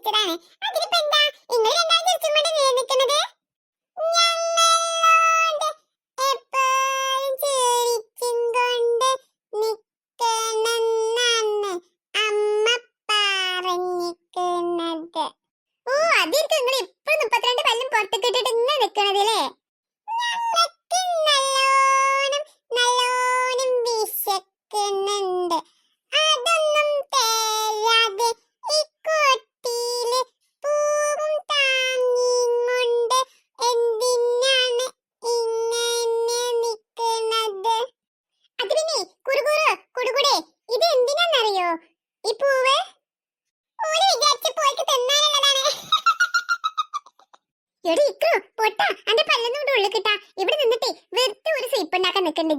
വിളിച്ചതാണ് അതിനിപ്പോ എന്താ? നിങ്ങൾ രണ്ടാളും തിരിച്ചും കൊണ്ട് നിലനിൽക്കുന്നത് ണ്ട് pernah kena kena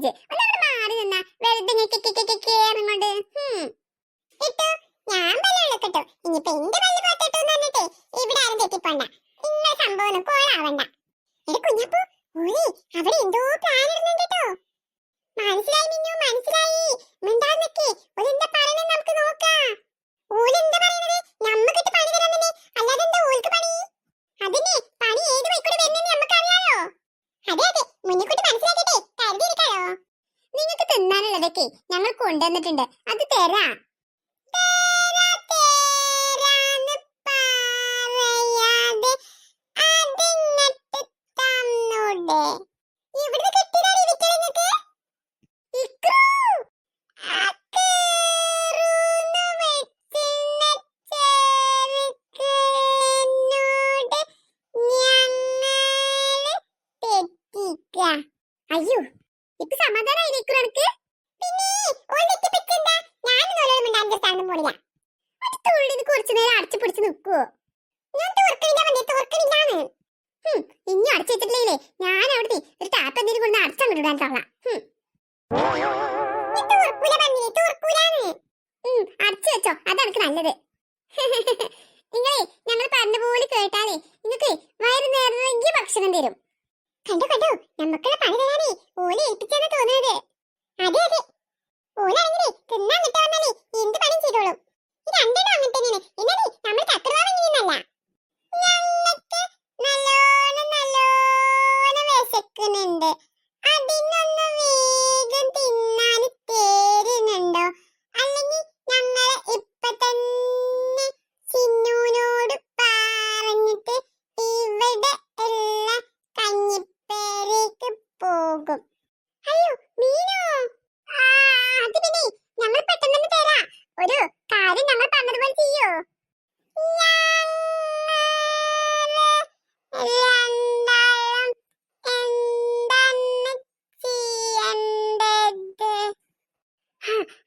അയ്യോ ഇപ്പൊ സമാധാനമായി നിൽക്കൂ പിന്നെ ഓൾ വെട്ടിപ്പിച്ചെന്താ ഞാൻ നോലോലും ഉണ്ടാകുന്ന സ്ഥാനം പോണില്ല. അത് തൊഴിലിന് കുറച്ചു നേരം അടിച്ചു പിടിച്ച് നിൽക്കുവോ ഞാൻ തുറക്കണില്ല വണ്ടി തുറക്കണില്ലാന്ന്. ഇനി അടച്ചു വെച്ചിട്ടില്ലേ ഞാൻ അവിടുത്തെ ഒരു ടാപ്പ് എന്തെങ്കിലും കൊണ്ട് അടച്ചങ്ങോട്ട് ഇടാൻ തോളാം അടച്ചു വെച്ചോ അതാണ് നല്ലത്. തോന്നുന്നത് അതെ അതെ. ഓനാണെങ്കിലേ തിന്നാൻ കിട്ടാവുന്നാലേ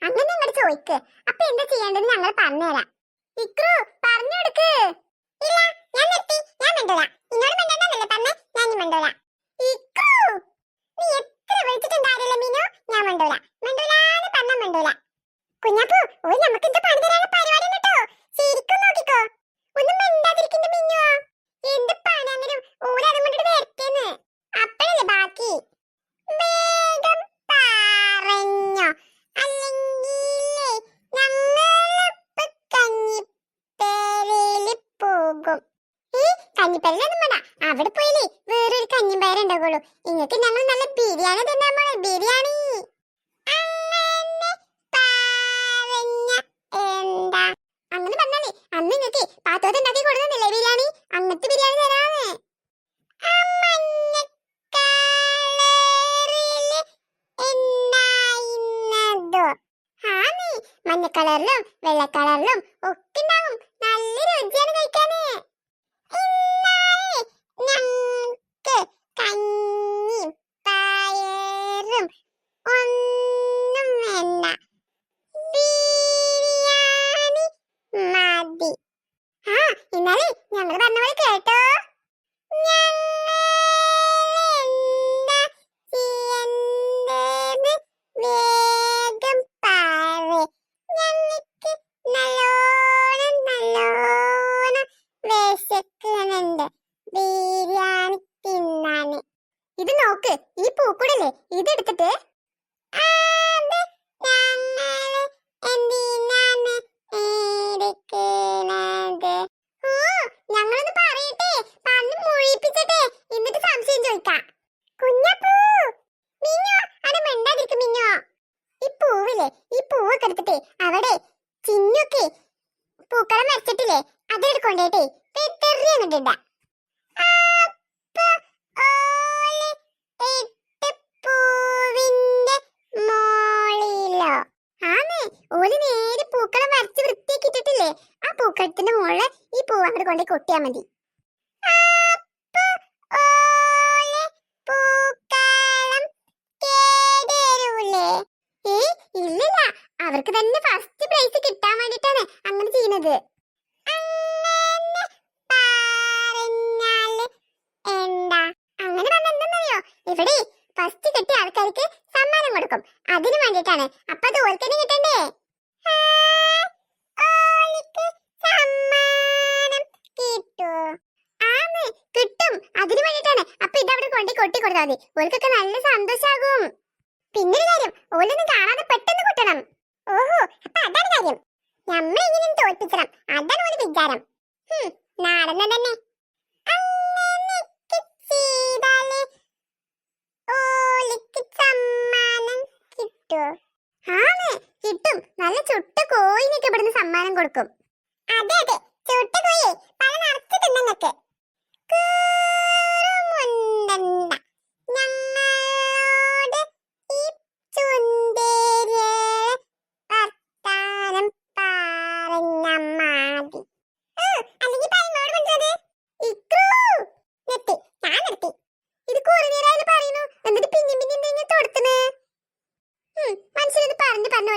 അങ്ങനെ അങ്ങോട്ട് ചോദിക്ക് അപ്പൊ എന്താ ചെയ്യേണ്ടത് ഞങ്ങൾ പറഞ്ഞുതരാം. ഇക്രു പറഞ്ഞു ഇല്ല ഞാൻ നിർത്തി. ഞാൻ മിണ്ടൂല. ഇന്നോട് മിണ്ടണ്ടല്ലേ പറഞ്ഞേ? ഞാൻ മിണ്ടൂല. കളറിലും വെള്ള കളറിലും ഒക്കെ ഉണ്ടാവും. നല്ല രുചിയാണ് കഴിക്കാന്. ഞങ്ങൾക്ക് കഞ്ഞിയും പയറും ഒന്നും വേണ്ട. ബിരിയാണി മതി. ആ എന്നാലേ ഞങ്ങൾ പറഞ്ഞ പോലെ കേട്ടോ. ഞങ്ങൾ നോക്ക് ഈ പൂക്കുടല്ലേ? ഇതെടുത്തിട്ട്. അവിടെ ചിന്നൊക്കെ പൂക്കളം വരച്ചിട്ടില്ലേ അതെടുക്കൊണ്ടേട്ടേ പെട്ടെറിയങ്ങണ്ടിണ്ട അങ്ങോട്ട് കൊണ്ടേ കൊട്ടിയാ മതി. ഇല്ലില്ല. അവർക്ക് തന്നെ ഫസ്റ്റ് പ്രൈസ് കിട്ടാൻ വേണ്ടിട്ടാണ് അങ്ങനെ ചെയ്യുന്നത്. എന്താ? അങ്ങനെ ഇവിടെ ഫസ്റ്റ് കിട്ടിയ ആൾക്കാർക്ക് സമ്മാനം കൊടുക്കും. അതിനു വേണ്ടിട്ടാണ്. അപ്പൊ അത് ഓർക്കന്നെ കിട്ടണ്ടേ? സമ്മാനം കിട്ടൂ. ആന്ന് കിട്ടും. അതിനു വേണ്ടിട്ടാണ് അപ്പൊ ഇതവിടെ കൊണ്ടി കൊട്ടി കൊടുത്താൽ മതി. ഓൾക്കൊക്കെ നല്ല സന്തോഷാകും. പിന്നൊരു കാര്യം ഓലൊന്നും കാണാതെ പെട്ടെന്ന് കൊട്ടണം ഓഹോ അപ്പൊ അതാണ് കാര്യം. നമ്മ ഇങ്ങനെ തോൽപ്പിക്കണം അതാണ് ഒരു വിചാരം. നാടന്ന് തന്നെ കിട്ടും. നല്ല ചുട്ട കോയിനൊക്കെ ഇവിടുന്ന് സമ്മാനം കൊടുക്കും. അതെ അതെ. ചുട്ട കോയി.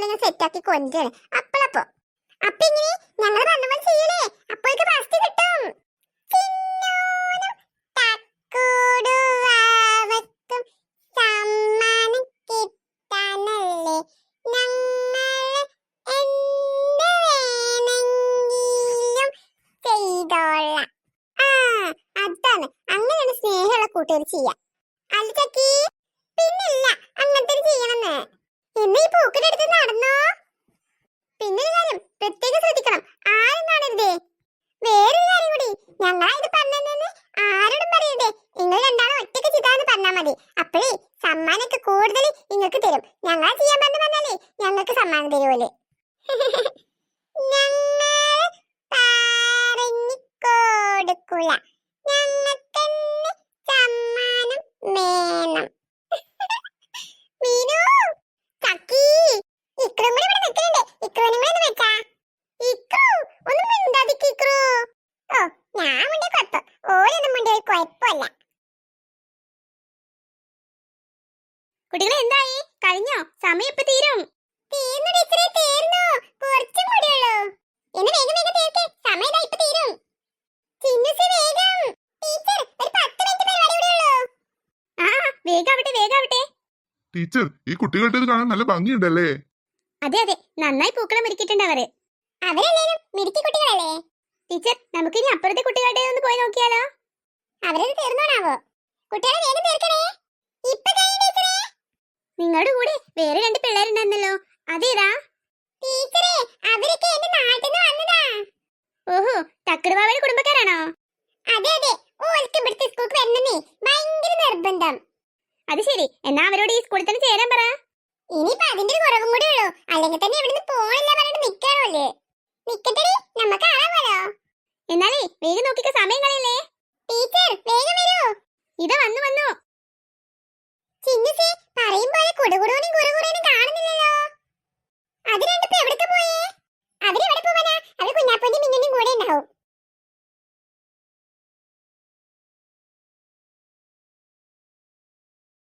ഞാൻ സെറ്റാക്കി കൊണ്ടാണ് അപ്പളപ്പോ. അപ്പൊ ഇങ്ങനെ ഞങ്ങൾ പറഞ്ഞ പോലെ ചെയ്യലേ. അപ്പോഴേക്ക് ഫസ്റ്റ് കിട്ടും. തക്കുടുവാവക്കും സമ്മാനം ഞങ്ങൾ ആ അതാണ്. അല്ല നടന്നോ? കാര്യം പ്രത്യേകം ശ്രദ്ധിക്കണം. ആരും വേറൊരു കാര്യം കൂടി. ഞങ്ങളായിട്ട് പറഞ്ഞു ആരോടും പറയരുതേ നിങ്ങൾ രണ്ടാളും ഒറ്റയ്ക്ക് ചെയ്താന്ന് പറഞ്ഞാൽ മതി അപ്പോഴേ സമ്മാനമൊക്കെ കൂടുതൽ നിങ്ങൾക്ക് തരും ഞങ്ങൾ ചെയ്യാൻ പറഞ്ഞു പറഞ്ഞാലേ ഞങ്ങൾക്ക് സമ്മാനം തരുമല്ലേ ഞങ്ങൾ പറഞ്ഞു കൊടുക്കൂല ഞങ്ങൾക്കെന്നെ സമ്മാനം വേണം മീനു ചക്കി ഇക്രും കൂടി ഇവിടെ നിൽക്കുന്നുണ്ട് ഇക്രുവിനും കൂടി ഒന്ന് വെച്ചാ ഇക്രു ഒന്ന് മിണ്ടാതിക്ക് ഇക്രു ഓ ഞാൻ മുണ്ടേ കുഴപ്പം ഓരൊന്നും മുണ്ടേ ഒരു കുഴപ്പമില്ല കുട്ടികൾ എന്തായി കഴിഞ്ഞോ സമയം ഇപ്പൊ തീരും. തീർന്നു ടീച്ചറെ തീർന്നു കുറച്ചും കൂടിയുള്ളൂ എന്നെ വേഗം വേഗം തീർക്കേ സമയം ഇപ്പൊ തീരും. ചിന്നുസി വേഗം. ടീച്ചർ ഒരു പത്ത് മിനിറ്റ് പരിപാടി കൂടെ ഉള്ളൂ. ആ വേഗാവട്ടെ വേഗാവട്ടെ. ടീച്ചർ ഈ കുട്ടികളുടെ ഇത് കാണാൻ നല്ല ഭംഗിയുണ്ടല്ലേ? അതെ അതെ. നന്നായി പൂക്കളം ഒരുക്കിയിട്ടുണ്ട് അവർ. അവരെല്ലാരും മിടുക്കി കുട്ടികളല്ലേ? ടീച്ചർ നമുക്ക് ഇനി അപ്പുറത്തെ കുട്ടികളുടെ ഒന്ന് പോയി നോക്കിയാലോ? അവരത് തീർന്നോണാവോ കുട്ടികളെ വേഗം തീർക്കണേ. ഇപ്പൊ കഴിയും നിങ്ങളുടെ കൂടെ വേറെ രണ്ട് പിള്ളേരുണ്ടെന്നല്ലോ അതേതാ? ടീച്ചറേ അവരൊക്കെ എന്റെ നാട്ടിൽ നിന്ന് വന്നതാ. ഓഹോ തക്കടുവാവയുടെ കുടുംബക്കാരാണോ? അതെ അതെ. ഓൾക്ക് ഇവിടുത്തെ സ്കൂൾക്ക് വരണമെന്നേ ഭയങ്കര നിർബന്ധം. അത് ശരി. എന്നാ അവരോട് ഈ സ്കൂളിൽ തന്നെ ചേരാൻ പറ. ഇനിയിപ്പോ അതിന്റെ ഒരു കുറവും കൂടി ഉള്ളൂ. അല്ലെങ്കിൽ തന്നെ ഇവിടുന്ന് പോണില്ല പറഞ്ഞിട്ട് നിക്കാണല്ലേ നിക്കട്ടെടി നമുക്ക് പോലോ എന്നാലേ വേഗം നോക്കിക്ക സമയം കളയല്ലേ? ടീച്ചർ വേഗം വരൂ. ഇതാ വന്നു വന്നു.